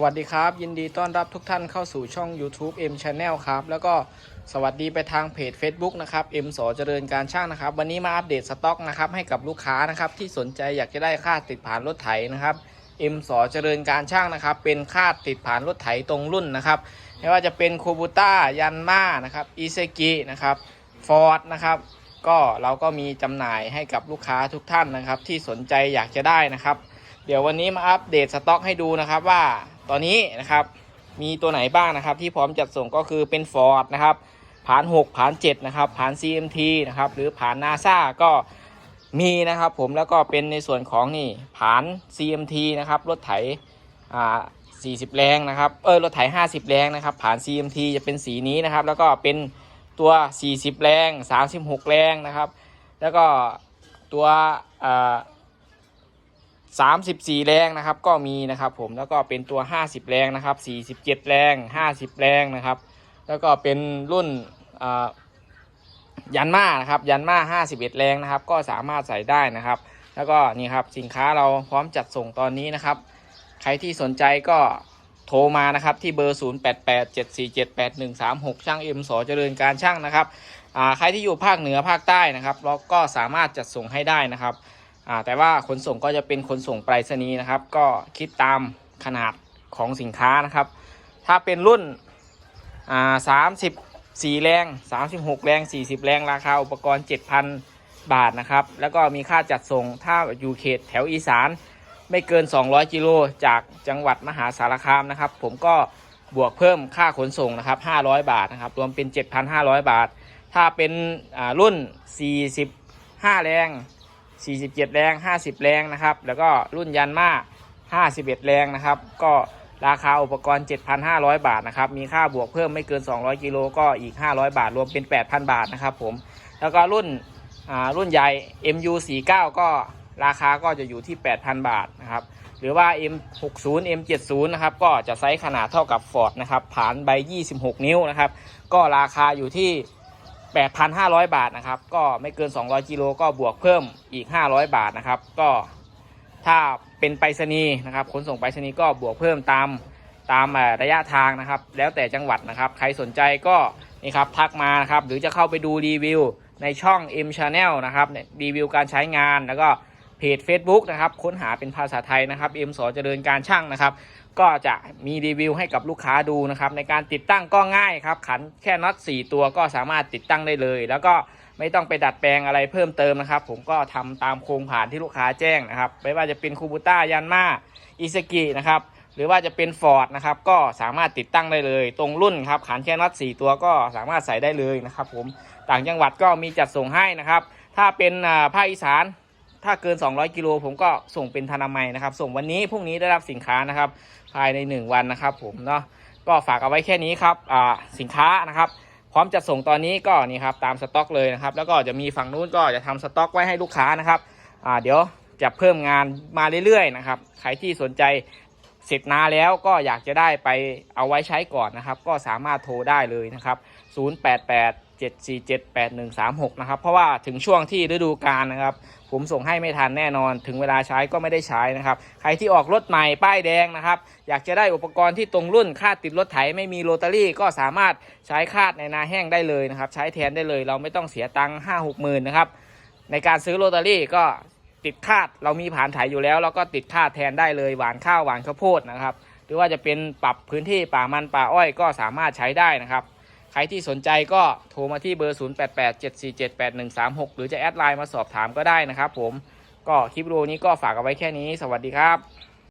สวัสดีครับ ยินดีต้อนรับทุกท่านเข้าสู่ช่อง YouTube M Channel ครับ แล้วก็สวัสดีไปทางเพจ Facebook นะครับ M สอเจริญการช่างนะครับ วันนี้มาอัปเดตสต็อกนะครับให้กับลูกค้านะครับที่สนใจอยากจะได้ค่าติดผ่านรถไถนะครับ M สอเจริญการช่างนะครับ เป็นค่าติดผ่านรถไถตรงรุ่นนะครับไม่ว่าจะเป็นโคบูต้ายันมานะครับอีเซกินะครับฟอร์ดนะครับก็เราก็มีจำหน่ายให้กับลูกค้าทุกท่านนะครับ ที่สนใจอยากจะได้นะครับ เดี๋ยววันนี้มาอัปเดตสต็อกให้ดูนะครับว่า ตอนนี้นะครับมีตัวไหนบ้างนะครับ ที่พร้อมจัดส่งก็คือเป็น Ford นะครับผ่าน 6 ผ่าน 7 นะครับผ่าน CMT นะครับหรือผ่าน NASA ก็มีนะครับผมแล้วก็เป็นในส่วนของนี่ผ่าน CMT นะครับรถไถอ่า40 แรงนะครับเออรถไถ 50 แรงนะครับผ่าน CMT จะเป็นสีนี้นะครับ แล้วก็เป็นตัว 40 แรง 36 แรงนะครับ แล้วก็ตัวอ่า 34 แรงนะครับก็มีนะครับผมแล้วก็เป็นตัว 50 แรงนะครับ 47 แรง 50 แรงนะครับ แล้วก็เป็นรุ่นยันมานะครับยันมา 51 แรงนะครับ ก็สามารถใส่ได้นะครับ แล้วก็นี่ครับสินค้าเราพร้อมจัดส่งตอนนี้นะครับ ใครที่สนใจก็โทรมานะครับที่เบอร์ 0887478136 ช่างเอ็มสอเจริญการช่างนะครับใครที่อยู่ภาคเหนือภาคใต้นะครับเราก็สามารถจัดส่งให้ได้นะครับ อ่าแต่ว่าขนส่งก็จะเป็นขนส่งไปรษณีย์นะครับ ก็คิดตามขนาดของสินค้านะครับ ถ้าเป็นรุ่นอ่าสามสิบสี่แรงสามสิบหกแรงสี่สิบแรง ราคาอุปกรณ์เจ็ดพันบาทนะครับ แล้วก็มีค่าจัดส่ง ถ้าอยู่เขตแถวอีสาน ไม่เกิน 200 กิโลจากจังหวัดมหาสารคามนะครับ ผมก็บวกเพิ่มค่าขนส่งนะครับ 500 บาทนะครับ รวมเป็น 7,500 บาท ถ้าเป็นอ่ารุ่น 45 แรง 47 แรง 50 แรงนะครับ แล้วก็รุ่นยันมา51 แรงนะครับ ก็ราคาอุปกรณ์ 7,500 บาทนะครับ มีค่าบวกเพิ่มไม่เกิน 200 กิโลก็อีก 500 บาท รวมเป็น 8,000 บาทนะครับผม แล้วก็รุ่นอ่ารุ่นใหญ่ MU49 ก็ราคาก็จะอยู่ที่ 8,000 บาทนะครับ หรือว่า M60 M70 นะครับ ก็จะไซส์ขนาดเท่ากับ Ford นะครับผ่านใบ 26 นิ้วนะครับ ก็ราคาอยู่ที่ 8,500 บาทนะครับ ก็ไม่เกิน 200กิโลก็บวกเพิ่มอีก 500 บาทนะครับ ก็ถ้าเป็นไปรษณีย์นะครับขนส่งไปรษณีย์ก็บวกเพิ่มตามตามระยะทางนะครับ แล้วแต่จังหวัดนะครับ ใครสนใจก็นี่ครับทักมานะครับ หรือจะเข้าไปดูรีวิวในช่อง M Channel นะครับรีวิวการใช้งานแล้วก็เพจ Facebook นะครับ ค้นหาเป็นภาษาไทยนะครับ M สอเจริญการช่างนะครับ ก็จะมีรีวิวให้กับลูกค้าดูนะครับ ในการติดตั้งก็ง่ายครับ ขันแค่น็อต4ตัวก็สามารถติดตั้งได้เลย แล้วก็ไม่ต้องไปดัดแปลงอะไรเพิ่มเติมนะครับ ผมก็ทำตามโครงผ่านที่ลูกค้าแจ้งนะครับ ไม่ว่าจะเป็นคูบูต้ายันมาอิซากินะครับหรือว่าจะเป็นฟอร์ดนะครับก็สามารถติดตั้งได้เลย ตรงรุ่นครับขันแค่น็อต4ตัวก็สามารถใส่ได้เลยนะครับ ผมต่างจังหวัดก็มีจัดส่งให้นะครับ ถ้าเป็นภาคอีสาน ถ้าเกิน 200กิโลผมก็ส่งเป็นธนามัยนะครับ ส่งวันนี้พรุ่งนี้ได้รับสินค้านะครับ ภายใน 1 วันนะครับ ผมเนาะก็ฝากเอาไว้แค่นี้ครับอ่าสินค้านะครับพร้อมจะส่งตอนนี้ก็นี่ครับตามสต็อกเลยนะครับ แล้วก็จะมีฝั่งนู้นก็จะทำสต็อกไว้ให้ลูกค้านะครับอ่าเดี๋ยวจะเพิ่มงานมาเรื่อยๆนะครับใครที่สนใจเสร็จนาแล้วก็อยากจะได้ไปเอาไว้ใช้ก่อนนะครับ ก็สามารถโทรได้เลยนะครับ 088 747 8136 นะครับ เพราะว่าถึงช่วงที่ฤดูกาลนะครับ ผมส่งให้ไม่ทันแน่นอน ถึงเวลาใช้ก็ไม่ได้ใช้นะครับ ใครที่ออกรถใหม่ป้ายแดงนะครับ อยากจะได้อุปกรณ์ที่ตรงรุ่นคาดติดรถไถไม่มีโรตารี่ ก็สามารถใช้คาดในนาแห้งได้เลยนะครับ ใช้แทนได้เลย เราไม่ต้องเสียตังค์ห้าหกหมื่นนะครับ ในการซื้อโรตารี่ก็ติดคาดเรามีผ่านไถอยู่แล้วแล้วก็ติดคาดแทนได้เลยหวานข้าวหวานข้าวโพดนะครับ หรือว่าจะเป็นปรับพื้นที่ป่ามันป่าอ้อยก็สามารถใช้ได้นะครับ รที่สนใจก็โทรมาที่เบอร์ 0887478136 หรือจะแอดไลน์มาสอบถามก็ได้นะครับผมก็คลิปวิดีโอนี้ก็ฝากเอาไว้แค่นี้ สวัสดีครับ